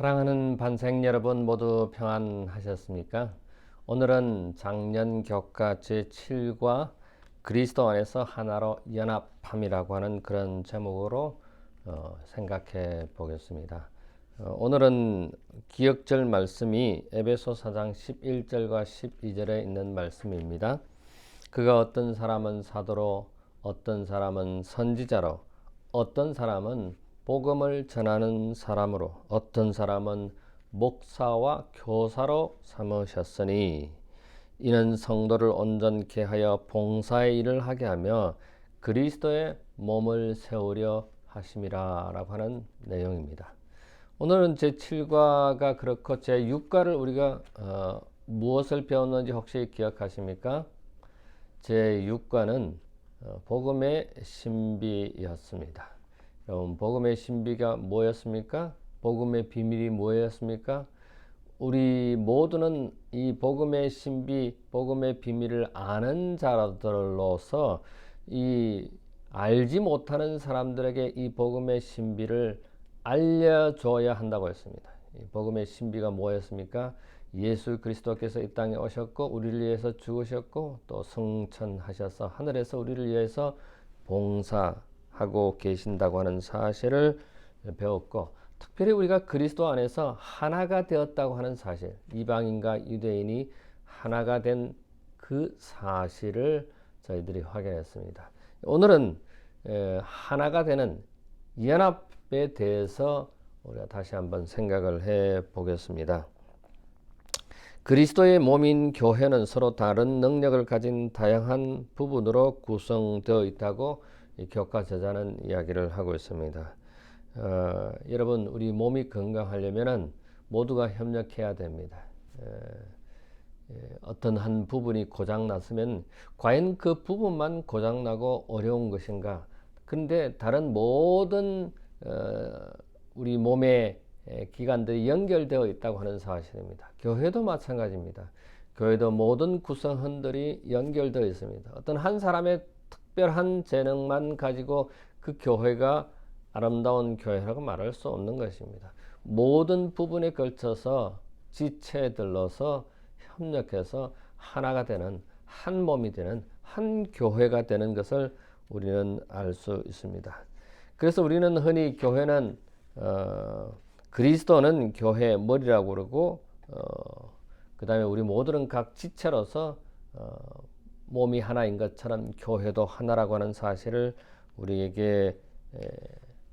사랑하는 반생 여러분 모두 평안하셨습니까? 오늘은 작년 교과 제7과 그리스도 안에서 하나로 연합함이라고 하는 그런 제목으로 어, 생각해 보겠습니다. 어, 오늘은 기억절 말씀이 에베소 4장 11절과 12절에 있는 말씀입니다. 그가 어떤 사람은 사도로 어떤 사람은 선지자로 어떤 사람은 복음을 전하는 사람으로 어떤 사람은 목사와 교사로 삼으셨으니 이는 성도를 온전케 하여 봉사의 일을 하게 하며 그리스도의 몸을 세우려 하심이라라고 하는 내용입니다. 오늘은 제 7과가 그렇고 제 6과를 우리가 어, 무엇을 배웠는지 혹시 기억하십니까? 제 6과는 어, 복음의 신비였습니다. 여러분 복음의 신비가 뭐였습니까? 복음의 비밀이 뭐였습니까? 우리 모두는 이 복음의 신비, 복음의 비밀을 아는 자들로서 이 알지 못하는 사람들에게 이 복음의 신비를 알려줘야 한다고 했습니다. 이 복음의 신비가 뭐였습니까? 예수 그리스도께서 이 땅에 오셨고 우리를 위해서 죽으셨고 또 승천하셔서 하늘에서 우리를 위해서 봉사 하고 계신다고 하는 사실을 배웠고 특별히 우리가 그리스도 안에서 하나가 되었다고 하는 사실, 이방인과 유대인이 하나가 된 그 사실을 저희들이 확인했습니다. 오늘은 하나가 되는 연합에 대해서 우리가 다시 한번 생각을 해 보겠습니다. 그리스도의 몸인 교회는 서로 다른 능력을 가진 다양한 부분으로 구성되어 있다고 교과 저자는 이야기를 하고 있습니다. 어, 여러분 우리 몸이 건강하려면은 모두가 협력해야 됩니다. 에, 에, 어떤 한 부분이 고장 났으면 과연 그 부분만 고장 나고 어려운 것인가? 근데 다른 모든 어, 우리 몸의 기관들이 연결되어 있다고 하는 사실입니다. 교회도 마찬가지입니다. 교회도 모든 구성원들이 연결되어 있습니다. 어떤 한 사람의 특별한 재능만 가지고 그 교회가 아름다운 교회라고 말할 수 없는 것입니다. 모든 부분에 걸쳐서 지체들로서 협력해서 하나가 되는 한 몸이 되는 한 교회가 되는 것을 우리는 알 수 있습니다. 그래서 우리는 흔히 교회는 어, 그리스도는 교회의 머리라고 그러고 어, 그 다음에 우리 모두는 각 지체로서 어, 몸이 하나인 것처럼 교회도 하나라고 하는 사실을 우리에게 에,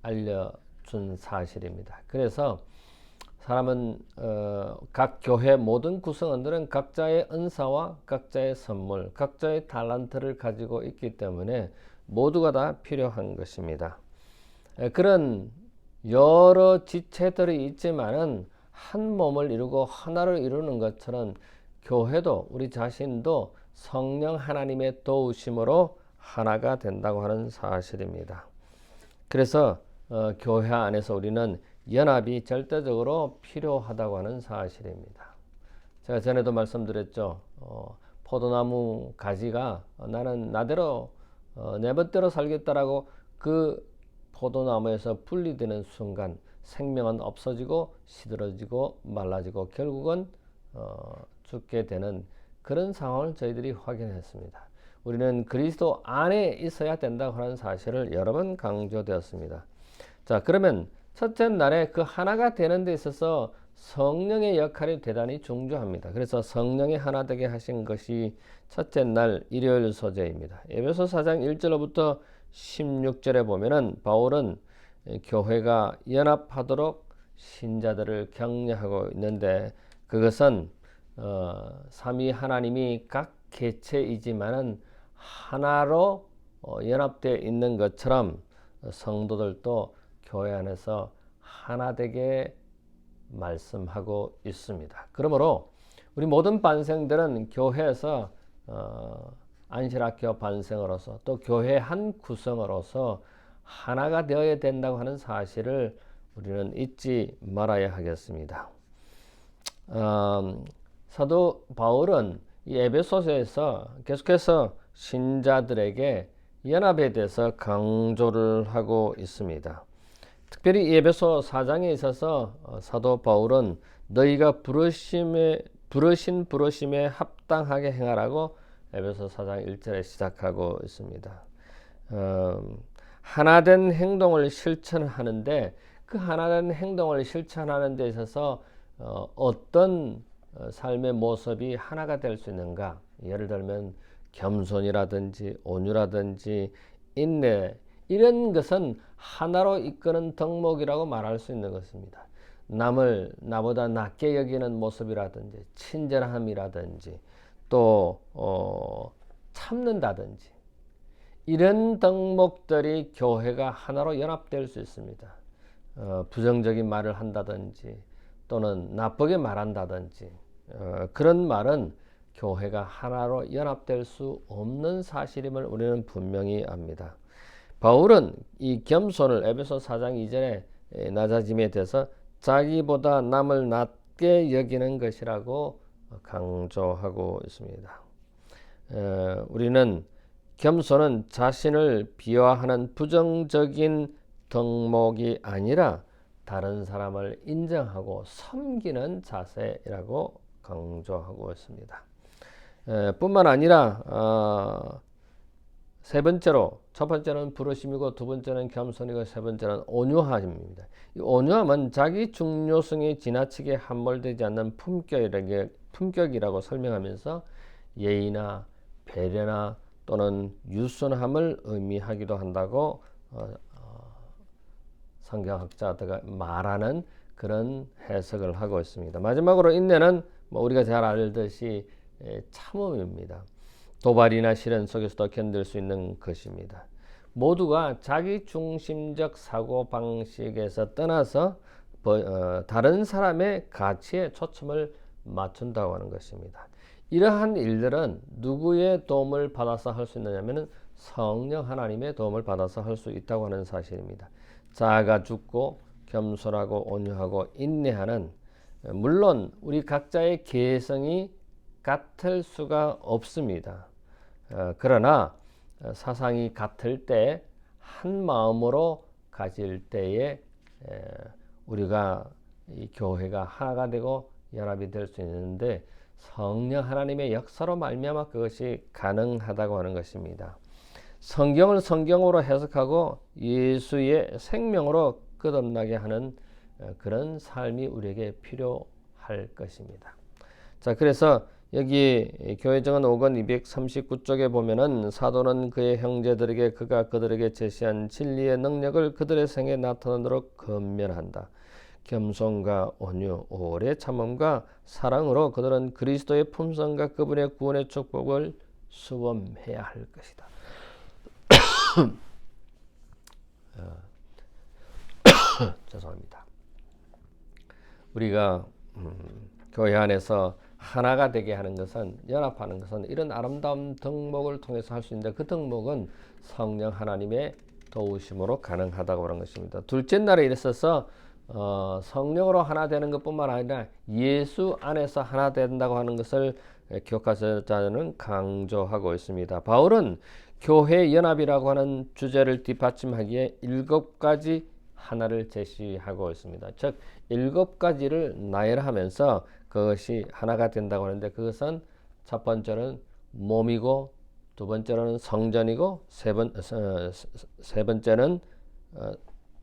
알려준 사실입니다. 그래서 사람은 어, 각 교회 모든 구성원들은 각자의 은사와 각자의 선물, 각자의 달란트를 가지고 있기 때문에 모두가 다 필요한 것입니다. 에, 그런 여러 지체들이 있지만은 한 몸을 이루고 하나를 이루는 것처럼 교회도 우리 자신도 성령 하나님의 도우심으로 하나가 된다고 하는 사실입니다. 그래서 어, 교회 안에서 우리는 연합이 절대적으로 필요하다고 하는 사실입니다. 제가 전에도 말씀드렸죠. 어, 포도나무 가지가 어, 나는 나대로 어, 내 멋대로 살겠다라고 그 포도나무에서 분리되는 순간 생명은 없어지고 시들어지고 말라지고 결국은 어, 죽게 되는 그런 상황을 저희들이 확인했습니다. 우리는 그리스도 안에 있어야 된다고 하는 사실을 여러 번 강조되었습니다. 자, 그러면 첫째 날에 그 하나가 되는 데 있어서 성령의 역할이 대단히 중요합니다. 그래서 성령의 하나 되게 하신 것이 첫째 날 일요일 소재입니다. 에베소 4장 1절부터 16절에 보면은 바울은 교회가 연합하도록 신자들을 격려하고 있는데 그것은 어, 삼위 하나님이 각 개체이지만은 하나로 어, 연합되어 있는 것처럼 성도들도 교회 안에서 하나 되게 말씀하고 있습니다. 그러므로 우리 모든 반생들은 교회에서 어, 안실학교 반생으로서 또 교회 한 구성으로서 하나가 되어야 된다고 하는 사실을 우리는 잊지 말아야 하겠습니다. 음, 사도 바울은 이 에베소서에서 계속해서 신자들에게 연합에 대해서 강조를 하고 있습니다. 특별히 에베소 4장에 있어서 어, 사도 바울은 너희가 부르심에 부르신 부르심에 합당하게 행하라고 에베소 4장 1절에 시작하고 있습니다. 음, 하나된 행동을 실천하는데 그 하나된 행동을 실천하는 데 있어서 어, 어, 삶의 모습이 하나가 될 수 있는가? 예를 들면 겸손이라든지 온유라든지 인내 이런 것은 하나로 이끄는 덕목이라고 말할 수 있는 것입니다. 남을 나보다 낮게 여기는 모습이라든지 친절함이라든지 또 어, 참는다든지 이런 덕목들이 교회가 하나로 연합될 수 있습니다. 어, 부정적인 말을 한다든지 또는 나쁘게 말한다든지 어, 그런 말은 교회가 하나로 연합될 수 없는 사실임을 우리는 분명히 압니다. 바울은 이 겸손을 에베소 4장 2절에 낮아짐에 대해서 자기보다 남을 낮게 여기는 것이라고 강조하고 있습니다. 에, 우리는 겸손은 자신을 비하하는 부정적인 덕목이 아니라 다른 사람을 인정하고 섬기는 자세라고 강조하고 있습니다. 에, 뿐만 아니라 어, 세 번째로 첫 번째는 부르심이고 두 번째는 겸손이고 세 번째는 온유함입니다. 이 온유함은 자기 중요성이 지나치게 함몰되지 않는 품격이라고, 품격이라고 설명하면서 예의나 배려나 또는 유순함을 의미하기도 한다고 어, 어, 성경학자들가 말하는 그런 해석을 하고 있습니다. 마지막으로 인내는 뭐 우리가 잘 알듯이 참음입니다. 도발이나 시련 속에서도 견딜 수 있는 것입니다. 모두가 자기 중심적 사고 방식에서 떠나서 어, 다른 사람의 가치에 초점을 맞춘다고 하는 것입니다. 이러한 일들은 누구의 도움을 받아서 할 수 있느냐면 성령 하나님의 도움을 받아서 할 수 있다고 하는 사실입니다. 자아가 죽고 겸손하고 온유하고 인내하는 물론 우리 각자의 개성이 같을 수가 없습니다. 어, 그러나 사상이 같을 때 한 마음으로 가질 때에 에, 우리가 이 교회가 하나가 되고 연합이 될 수 있는데 성령 하나님의 역사로 말미암아 그것이 가능하다고 하는 것입니다. 성경을 성경으로 해석하고 예수의 생명으로 끝없나게 하는 어, 그런 삶이 우리에게 필요할 것입니다. 자, 그래서 여기 교회정은 5권 239쪽에 보면은 사도는 그의 형제들에게 그가 그들에게 제시한 진리의 능력을 그들의 생에 나타나도록 건면한다. 겸손과 온유, 오래 참음과 사랑으로 그들은 그리스도의 품성과 그분의 구원의 축복을 수범해야 할 것이다. 어. 죄송합니다. 우리가 음, 교회 안에서 하나가 되게 하는 것은 연합하는 것은 이런 아름다운 덕목을 통해서 할 수 있는데 그 덕목은 성령 하나님의 도우심으로 가능하다고 하는 것입니다. 둘째 날에 있어서 어, 성령으로 하나 되는 것뿐만 아니라 예수 안에서 하나 된다고 하는 것을 기억하자는 강조하고 있습니다. 바울은 교회 연합이라고 하는 주제를 뒷받침하기에 일곱 가지 하나를 제시하고 있습니다. 즉 일곱 가지를 나열하면서 그것이 하나가 된다고 하는데 그것은 첫 번째는 몸이고 두 번째는 성전이고 세, 번, 어, 세 번째는 어,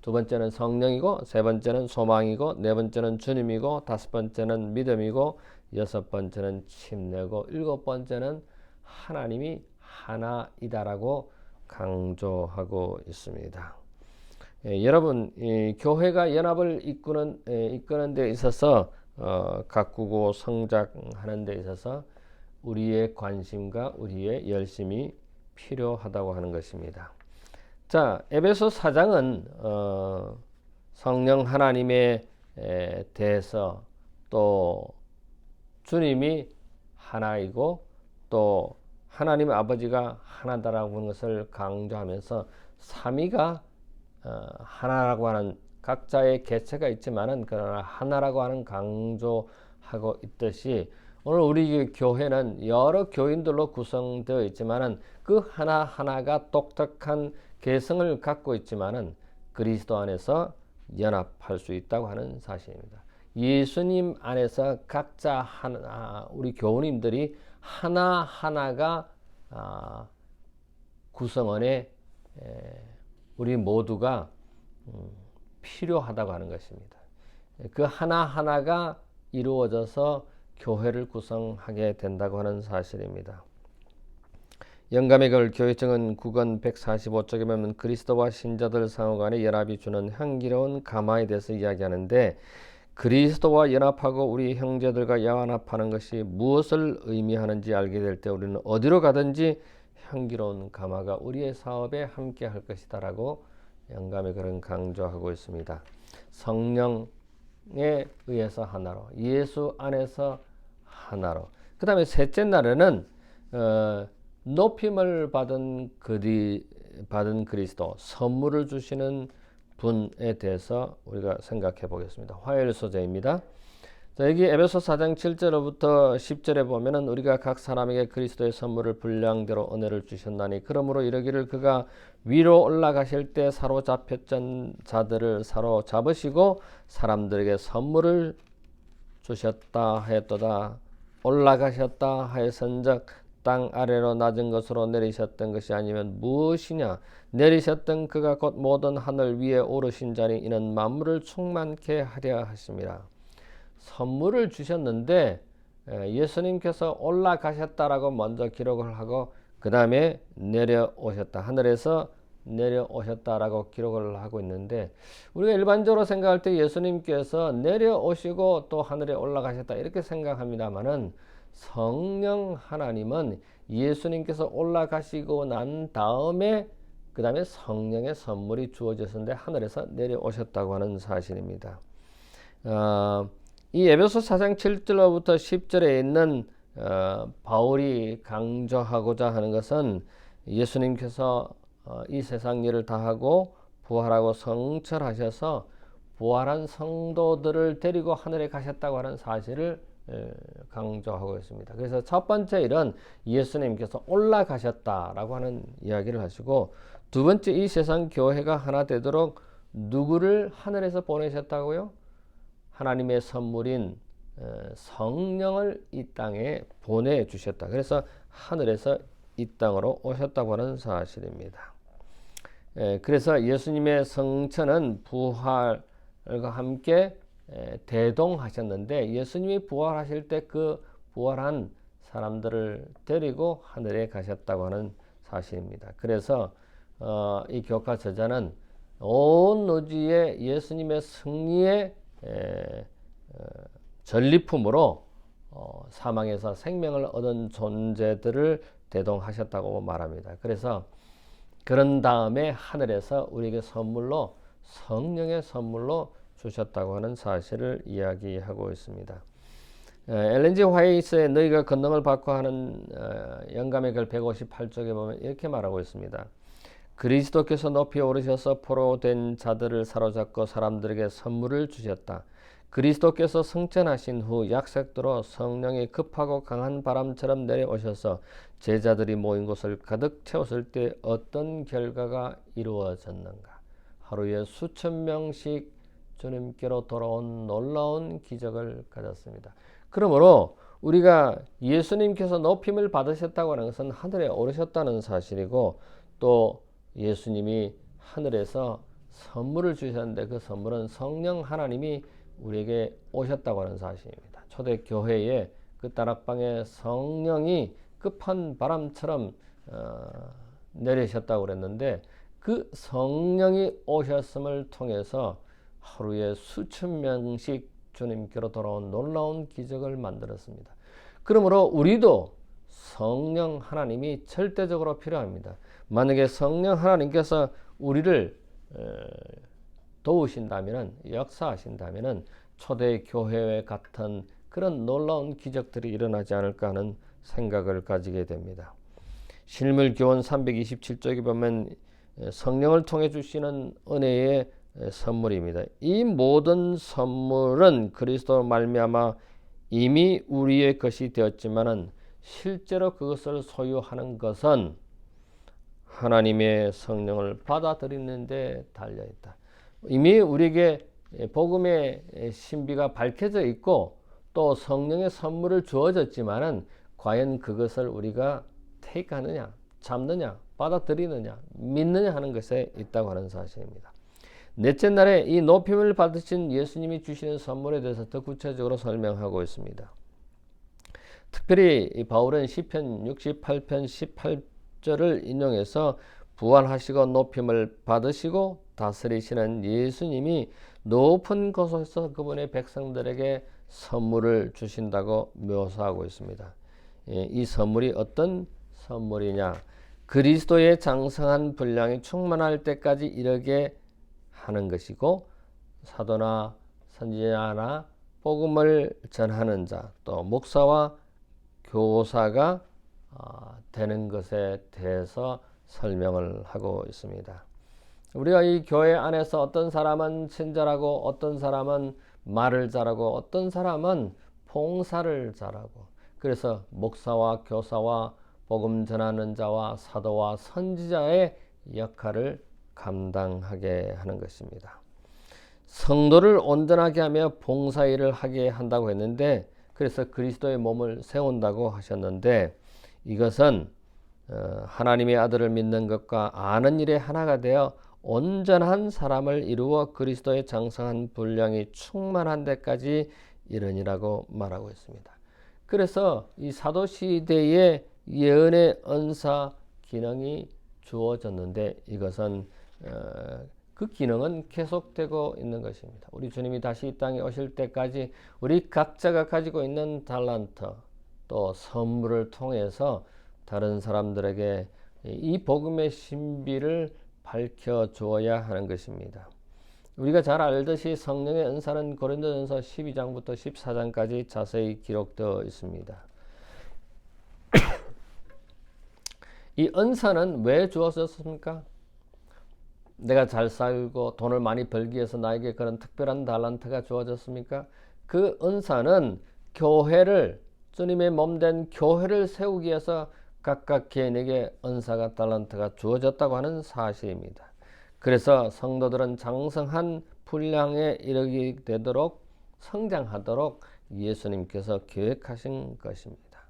두 번째는 성령이고 세 번째는 소망이고 네 번째는 주님이고 다섯 번째는 믿음이고 여섯 번째는 침례고 일곱 번째는 하나님이 하나이다라고 강조하고 있습니다. 예, 여러분 교회가 연합을 이끄는 예, 이끄는 데 있어서 어, 가꾸고 성장하는 데 있어서 우리의 관심과 우리의 열심이 필요하다고 하는 것입니다. 자, 에베소 4장은 어, 성령 하나님에 대해서 또 주님이 하나이고 또 하나님 아버지가 하나다라고 하는 것을 강조하면서 삼위가 어, 하나라고 하는 각자의 개체가 있지만은 그러나 하나라고 하는 강조하고 있듯이 오늘 우리 교회는 여러 교인들로 구성되어 있지만은 그 하나 하나가 독특한 개성을 갖고 있지만은 그리스도 안에서 연합할 수 있다고 하는 사실입니다. 예수님 안에서 각자 하나 우리 교우님들이 하나 하나가 아, 구성원에 우리 모두가 음, 필요하다고 하는 것입니다. 그 하나 하나가 이루어져서 교회를 구성하게 된다고 하는 사실입니다. 영감의 걸 교회청은 구건 145쪽에 보면 그리스도와 신자들 상호 간의 연합이 주는 향기로운 감화에 대해서 이야기하는데 그리스도와 연합하고 우리 형제들과 연합하는 것이 무엇을 의미하는지 알게 될 때 우리는 어디로 가든지 향기로운 감화가 우리의 사업에 함께 할 것이다 라고 영감의 글은 강조하고 있습니다. 성령에 의해서 하나로 예수 안에서 하나로 그 다음에 셋째 날에는 어, 높임을 받은 그리 받은 그리스도 선물을 주시는 분에 대해서 우리가 생각해 보겠습니다. 화요일 소재입니다. 자, 여기 에베소 4장 7절부터 10절에 보면은 우리가 각 사람에게 그리스도의 선물을 분량대로 은혜를 주셨나니 그러므로 이러기를 그가 위로 올라가실 때 사로잡혔던 자들을 사로잡으시고 사람들에게 선물을 주셨다 하였도다 올라가셨다 하였은즉 땅 아래로 낮은 것으로 내리셨던 것이 아니면 무엇이냐 내리셨던 그가 곧 모든 하늘 위에 오르신 자니 이는 만물을 충만케 하려 하십니다. 선물을 주셨는데 예수님께서 올라가셨다라고 먼저 기록을 하고 그 다음에 내려오셨다 하늘에서 내려오셨다라고 기록을 하고 있는데 우리가 일반적으로 생각할 때 예수님께서 내려오시고 또 하늘에 올라가셨다 이렇게 생각합니다만은 성령 하나님은 예수님께서 올라가시고 난 다음에 그 다음에 성령의 선물이 주어졌는데 하늘에서 내려오셨다고 하는 사실입니다. 어, 이 에베소 4장 7절로부터 10절에 있는 어, 바울이 강조하고자 하는 것은 예수님께서 어, 이 세상 일을 다하고 부활하고 성철하셔서 부활한 성도들을 데리고 하늘에 가셨다고 하는 사실을 강조하고 있습니다. 그래서 첫 번째 일은 예수님께서 올라가셨다라고 하는 이야기를 하시고 두 번째 이 세상 교회가 하나 되도록 누구를 하늘에서 보내셨다고요? 하나님의 선물인 성령을 이 땅에 보내 주셨다. 그래서 하늘에서 이 땅으로 오셨다고 하는 사실입니다. 그래서 예수님의 성천은 부활과 함께 대동하셨는데 예수님이 부활하실 때 그 부활한 사람들을 데리고 하늘에 가셨다고 하는 사실입니다. 그래서 어, 이 교과 저자는 온 노지에 예수님의 승리의 에, 어, 전리품으로 어, 사망에서 생명을 얻은 존재들을 대동하셨다고 말합니다. 그래서 그런 다음에 하늘에서 우리에게 선물로 성령의 선물로 주셨다고 하는 사실을 이야기하고 있습니다. 엘렌지 화이트의 너희가 권능을 받고 하는 어, 영감의 글 158쪽에 보면 이렇게 말하고 있습니다. 그리스도께서 높이 오르셔서 포로 된 자들을 사로잡고 사람들에게 선물을 주셨다. 그리스도께서 승천하신 후 약색도로 성령이 급하고 강한 바람처럼 내려오셔서 제자들이 모인 곳을 가득 채웠을 때 어떤 결과가 이루어졌는가? 하루에 수천 명씩 주님께로 돌아온 놀라운 기적을 가졌습니다. 그러므로 우리가 예수님께서 높임을 받으셨다고 하는 것은 하늘에 오르셨다는 사실이고 또 예수님이 하늘에서 선물을 주셨는데 그 선물은 성령 하나님이 우리에게 오셨다고 하는 사실입니다. 초대 교회에 그 다락방에 성령이 급한 바람처럼 어, 내리셨다고 그랬는데 그 성령이 오셨음을 통해서 하루에 수천 명씩 주님께로 돌아온 놀라운 기적을 만들었습니다. 그러므로 우리도 성령 하나님이 절대적으로 필요합니다. 만약에 성령 하나님께서 우리를 도우신다면 역사하신다면 초대 교회 같은 그런 놀라운 기적들이 일어나지 않을까 하는 생각을 가지게 됩니다. 실물 교원 327쪽에 보면 성령을 통해 주시는 은혜의 선물입니다. 이 모든 선물은 그리스도 말미암아 이미 우리의 것이 되었지만은 실제로 그것을 소유하는 것은 하나님의 성령을 받아들이는데 달려 있다. 이미 우리에게 복음의 신비가 밝혀져 있고 또 성령의 선물을 주어졌지만은 과연 그것을 우리가 테이크하느냐, 잡느냐, 받아들이느냐, 믿느냐 하는 것에 있다고 하는 사실입니다. 넷째 날에 이 높임을 받으신 예수님이 주시는 선물에 대해서 더 구체적으로 설명하고 있습니다. 특별히 바울은 시편 68편 18절을 인용해서 부활하시고 높임을 받으시고 다스리시는 예수님이 높은 곳에서 그분의 백성들에게 선물을 주신다고 묘사하고 있습니다. 예, 이 선물이 어떤 선물이냐? 그리스도의 장성한 분량이 충만할 때까지 이르게 하는 것이고 사도나 선지자나 복음을 전하는 자, 또 목사와 교사가 아, 되는 것에 대해서 설명을 하고 있습니다. 우리가 이 교회 안에서 어떤 사람은 친절하고 어떤 사람은 말을 잘하고 어떤 사람은 봉사를 잘하고 그래서 목사와 교사와 복음 전하는 자와 사도와 선지자의 역할을 감당하게 하는 것입니다. 성도를 온전하게 하며 봉사일을 하게 한다고 했는데 그래서 그리스도의 몸을 세운다고 하셨는데 이것은 어, 하나님의 아들을 믿는 것과 아는 일에 하나가 되어 온전한 사람을 이루어 그리스도의 장성한 분량이 충만한 데까지 이르니라고 말하고 있습니다. 그래서 이 사도 시대에 예언의 은사 기능이 주어졌는데 이것은 어, 그 기능은 계속되고 있는 것입니다. 우리 주님이 다시 이 땅에 오실 때까지 우리 각자가 가지고 있는 달란트 또 선물을 통해서 다른 사람들에게 이 복음의 신비를 밝혀 주어야 하는 것입니다. 우리가 잘 알듯이 성령의 은사는 고린도전서 12장부터 14장까지 자세히 기록되어 있습니다. 이 은사는 왜 주어졌습니까? 내가 잘 살고 돈을 많이 벌기 위해서 나에게 그런 특별한 달란트가 주어졌습니까? 그 은사는 교회를 주님의 몸된 교회를 세우기 위해서 각각 개인에게 은사가 달란트가 주어졌다고 하는 사실입니다. 그래서 성도들은 장성한 분량에 이르게 되도록 성장하도록 예수님께서 계획하신 것입니다.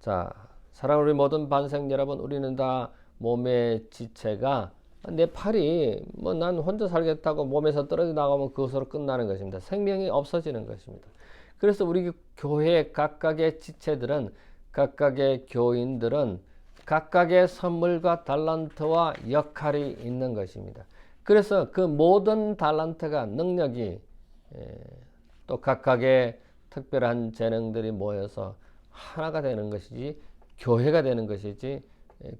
자, 사랑 우리 모든 반생 여러분, 우리는 다 몸의 지체가 내 팔이 뭐 난 혼자 살겠다고 몸에서 떨어져 나가면 그것으로 끝나는 것입니다. 생명이 없어지는 것입니다. 그래서 우리 교회 각각의 지체들은 각각의 교인들은 각각의 선물과 달란트와 역할이 있는 것입니다. 그래서 그 모든 달란트가 능력이 또 각각의 특별한 재능들이 모여서 하나가 되는 것이지 교회가 되는 것이지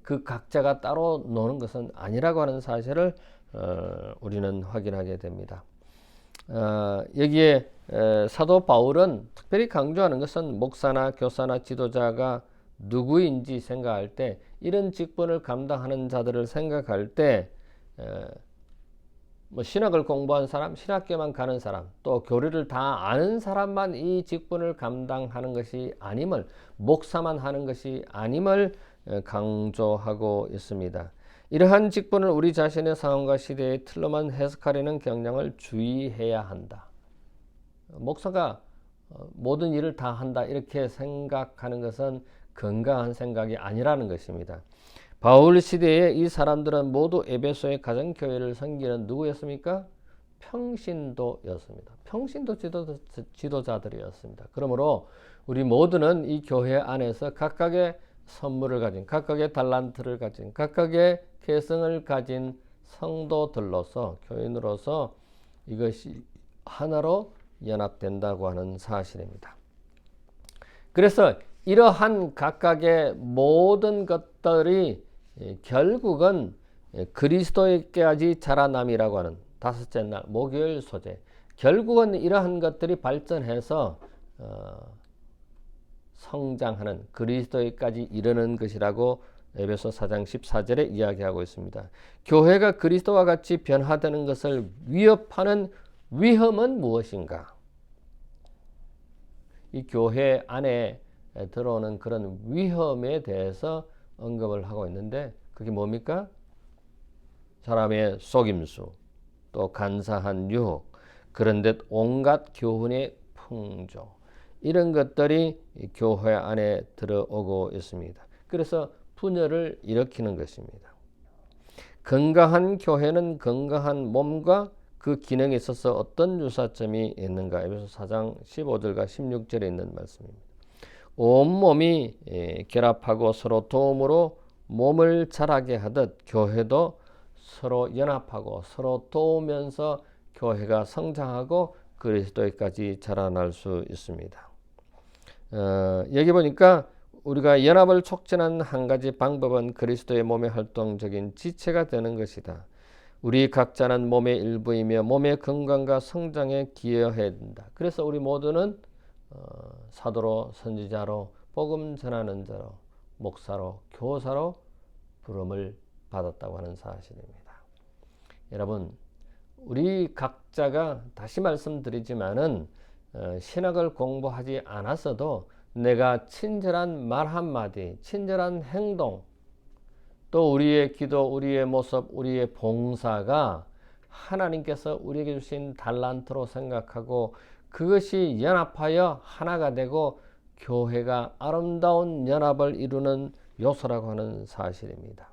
그 각자가 따로 노는 것은 아니라고 하는 사실을 어, 우리는 확인하게 됩니다. 어, 여기에 사도 바울은 특별히 강조하는 것은 목사나 교사나 지도자가 누구인지 생각할 때 이런 직분을 감당하는 자들을 생각할 때뭐 신학을 공부한 사람, 신학교만 가는 사람, 또 교리를 다 아는 사람만 이 직분을 감당하는 것이 아님을 목사만 하는 것이 아님을 강조하고 있습니다. 이러한 직분을 우리 자신의 상황과 시대의 틀로만 해석하려는 경향을 주의해야 한다. 목사가 어, 모든 일을 다 한다 이렇게 생각하는 것은 건강한 생각이 아니라는 것입니다. 바울 시대에 이 사람들은 모두 에베소의 가정 교회를 섬기는 누구였습니까? 평신도였습니다. 평신도 지도, 지도자들이었습니다. 그러므로 우리 모두는 이 교회 안에서 각각의 선물을 가진 각각의 달란트를 가진 각각의 개성을 가진 성도들로서 교인으로서 이것이 하나로 연합된다고 하는 사실입니다. 그래서 이러한 각각의 모든 것들이 결국은 그리스도에게까지 자라남이라고 하는 다섯째 날 목요일 소재 결국은 이러한 것들이 발전해서 어, 성장하는 그리스도에까지 이르는 것이라고 에베소 4장 14절에 이야기하고 있습니다. 교회가 그리스도와 같이 변화되는 것을 위협하는 위험은 무엇인가? 이 교회 안에 들어오는 그런 위험에 대해서 언급을 하고 있는데 그게 뭡니까? 사람의 속임수, 또 간사한 유혹, 그런 듯 온갖 교훈의 풍조 이런 것들이 교회 안에 들어오고 있습니다. 그래서 분열을 일으키는 것입니다. 건강한 교회는 건강한 몸과 그 기능에 있어서 어떤 유사점이 있는가? 에베소 4장 15절과 16절에 있는 말씀입니다. 온 몸이 예, 결합하고 서로 도움으로 몸을 자라게 하듯 교회도 서로 연합하고 서로 도우면서 교회가 성장하고 그리스도에까지 자라날 수 있습니다. 어, 여기 보니까 우리가 연합을 촉진한 한 가지 방법은 그리스도의 몸의 활동적인 지체가 되는 것이다. 우리 각자는 몸의 일부이며 몸의 건강과 성장에 기여해야 된다. 그래서 우리 모두는 어, 사도로 선지자로 복음 전하는 자로 목사로 교사로 부름을 받았다고 하는 사실입니다. 여러분 우리 각자가 다시 말씀드리지만은 어, 신학을 공부하지 않았어도 내가 친절한 말 한마디, 친절한 행동, 또 우리의 기도, 우리의 모습, 우리의 봉사가 하나님께서 우리에게 주신 달란트로 생각하고 그것이 연합하여 하나가 되고 교회가 아름다운 연합을 이루는 요소라고 하는 사실입니다.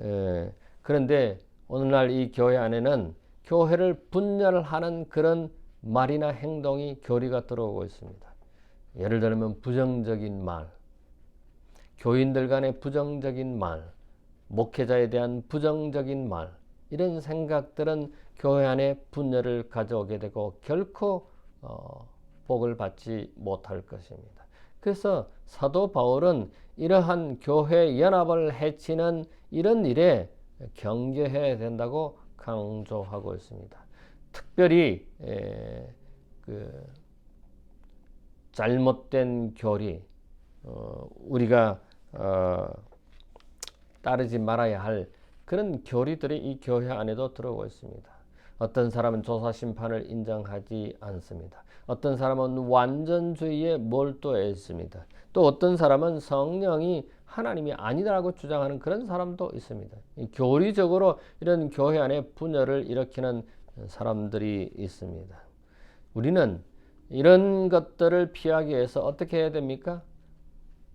에, 그런데 오늘날 이 교회 안에는 교회를 분열하는 그런 말이나 행동이 교리가 들어오고 있습니다. 예를 들면 부정적인 말, 교인들 간의 부정적인 말, 목회자에 대한 부정적인 말, 이런 생각들은 교회 안에 분열을 가져오게 되고 결코 어, 복을 받지 못할 것입니다. 그래서 사도 바울은 이러한 교회 연합을 해치는 이런 일에 경계해야 된다고 강조하고 있습니다. 특별히 에, 그 잘못된 교리 어, 우리가 어, 따르지 말아야 할 그런 교리들이 이 교회 안에도 들어오고 있습니다. 어떤 사람은 조사 심판을 인정하지 않습니다. 어떤 사람은 완전주의에 몰두해 있습니다. 또 어떤 사람은 성령이 하나님이 아니다라고 주장하는 그런 사람도 있습니다. 교리적으로 이런 교회 안에 분열을 일으키는 사람들이 있습니다. 우리는 이런 것들을 피하기 위해서 어떻게 해야 됩니까?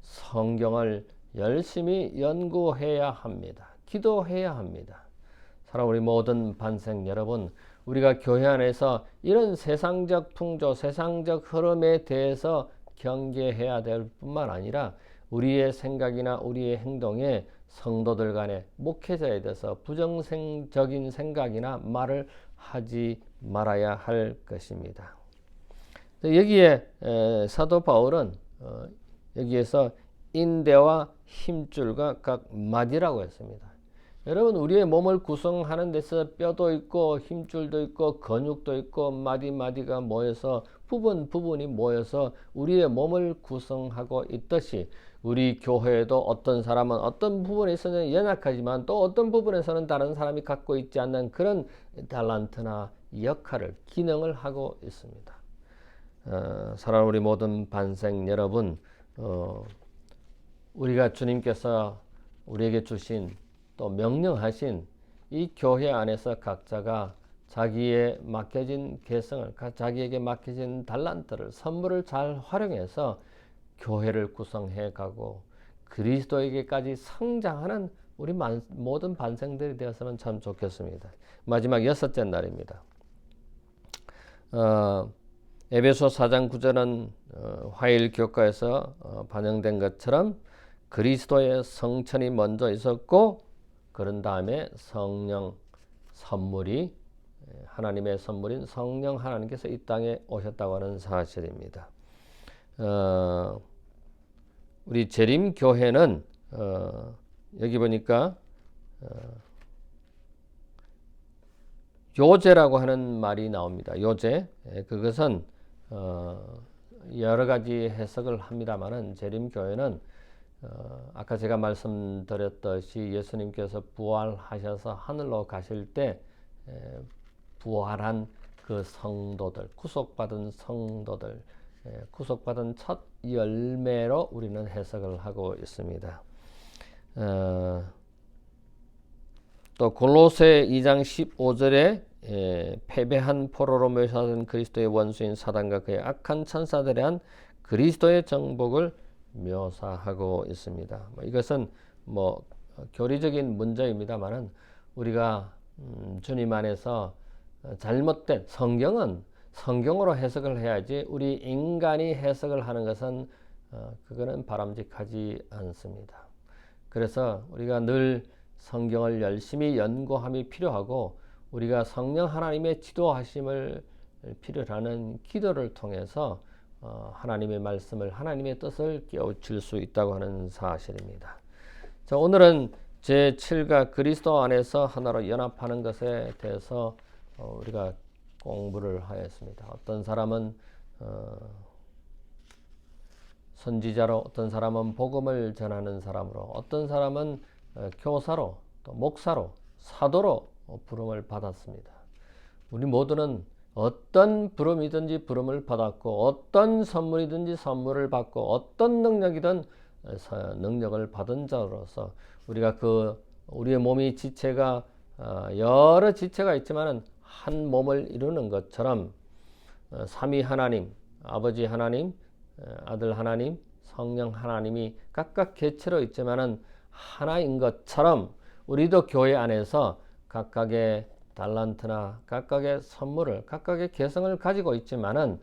성경을 열심히 연구해야 합니다. 기도해야 합니다. 사랑 우리 모든 반생 여러분, 우리가 교회 안에서 이런 세상적 풍조, 세상적 흐름에 대해서 경계해야 될 뿐만 아니라 우리의 생각이나 우리의 행동에 성도들 간에 목회자에 대해서 부정적인 생각이나 말을 하지 말아야 할 것입니다. 여기에 사도 바울은 어, 여기에서 인대와 힘줄과 각 마디라고 했습니다. 여러분 우리의 몸을 구성하는 데서 뼈도 있고 힘줄도 있고 근육도 있고 마디 마디가 모여서 부분 부분이 모여서 우리의 몸을 구성하고 있듯이 우리 교회에도 어떤 사람은 어떤 부분에서는 연약하지만 또 어떤 부분에서는 다른 사람이 갖고 있지 않는 그런 달란트나 역할을 기능을 하고 있습니다. 어, 사랑 우리 모든 반생 여러분, 어, 우리가 주님께서 우리에게 주신 또 명령하신 이 교회 안에서 각자가 자기의 맡겨진 개성을 자기에게 맡겨진 달란트를 선물을 잘 활용해서 교회를 구성해 가고 그리스도에게까지 성장하는 우리 모든 반생들이 되었으면 참 좋겠습니다. 마지막 여섯째 날입니다. 어, 에베소 4장 9절은 어, 화일 교과에서 어, 반영된 것처럼 그리스도의 성천이 먼저 있었고 그런 다음에 성령 선물이 하나님의 선물인 성령 하나님께서 이 땅에 오셨다고 하는 사실입니다. 어, 우리 재림 교회는 어, 여기 보니까 어, 요제라고 하는 말이 나옵니다. 요제 예, 그것은 어, 여러 가지 해석을 합니다만은 재림 교회는 어, 아까 제가 말씀드렸듯이 예수님께서 부활하셔서 하늘로 가실 때 에, 부활한 그 성도들, 구속받은 성도들, 에, 구속받은 첫 열매로 우리는 해석을 하고 있습니다. 어, 또 골로새 2장 15절에 에, 패배한 포로로 묘사된 그리스도의 원수인 사단과 그의 악한 천사들에 대한 그리스도의 정복을 묘사하고 있습니다. 뭐 이것은 뭐 교리적인 문제입니다만은 우리가 음, 주님 안에서 잘못된 성경은 성경으로 해석을 해야지 우리 인간이 해석을 하는 것은 어, 그거는 바람직하지 않습니다. 그래서 우리가 늘 성경을 열심히 연구함이 필요하고 우리가 성령 하나님의 지도하심을 필요로 하는 기도를 통해서 어, 하나님의 말씀을 하나님의 뜻을 깨우칠 수 있다고 하는 사실입니다. 자, 오늘은 제 7가 그리스도 안에서 하나로 연합하는 것에 대해서 어, 우리가 공부를 하였습니다. 어떤 사람은 어, 선지자로, 어떤 사람은 복음을 전하는 사람으로, 어떤 사람은 어, 교사로, 또 목사로, 사도로 부름을 받았습니다. 우리 모두는 어떤 부름이든지 부름을 받았고, 어떤 선물이든지 선물을 받고, 어떤 능력이든 능력을 받은 자로서 우리가 그 우리의 몸이 지체가 여러 지체가 있지만은 한 몸을 이루는 것처럼 어, 삼위 하나님, 아버지 하나님, 어, 아들 하나님, 성령 하나님이 각각 개체로 있지만은 하나인 것처럼 우리도 교회 안에서 각각의 달란트나 각각의 선물을 각각의 개성을 가지고 있지만은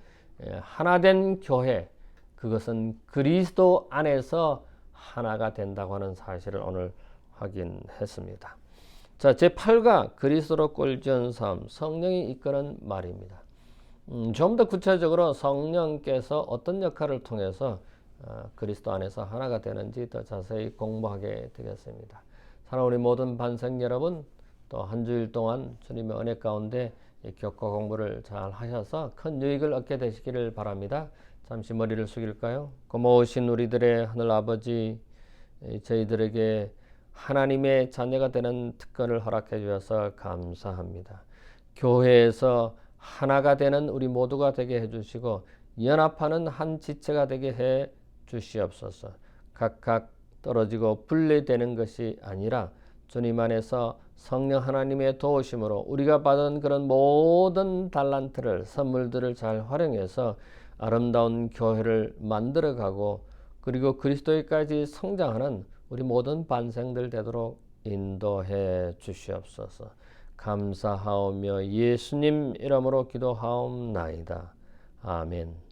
예, 하나된 교회 그것은 그리스도 안에서 하나가 된다고 하는 사실을 오늘 확인했습니다. 자, 제8가 그리스도로 꼴지은 삶, 성령이 이끄는 말입니다. 음, 좀 더 구체적으로 성령께서 어떤 역할을 통해서 어, 그리스도 안에서 하나가 되는지 더 자세히 공부하게 되겠습니다. 사랑 우리 모든 반생 여러분, 또 한 주일 동안 주님의 은혜 가운데 교과 공부를 잘 하셔서 큰 유익을 얻게 되시기를 바랍니다. 잠시 머리를 숙일까요? 고마우신 우리들의 하늘 아버지, 저희들에게 하나님의 자녀가 되는 특권을 허락해 주셔서 감사합니다. 교회에서 하나가 되는 우리 모두가 되게 해 주시고 연합하는 한 지체가 되게 해 주시옵소서. 각각 떨어지고 분리되는 것이 아니라 주님 안에서 성령 하나님의 도우심으로 우리가 받은 그런 모든 달란트를 선물들을 잘 활용해서 아름다운 교회를 만들어 가고 그리고 그리스도에까지 성장하는 우리 모든 반생들 되도록 인도해 주시옵소서. 감사하오며 예수님 이름으로 기도하옵나이다. 아멘.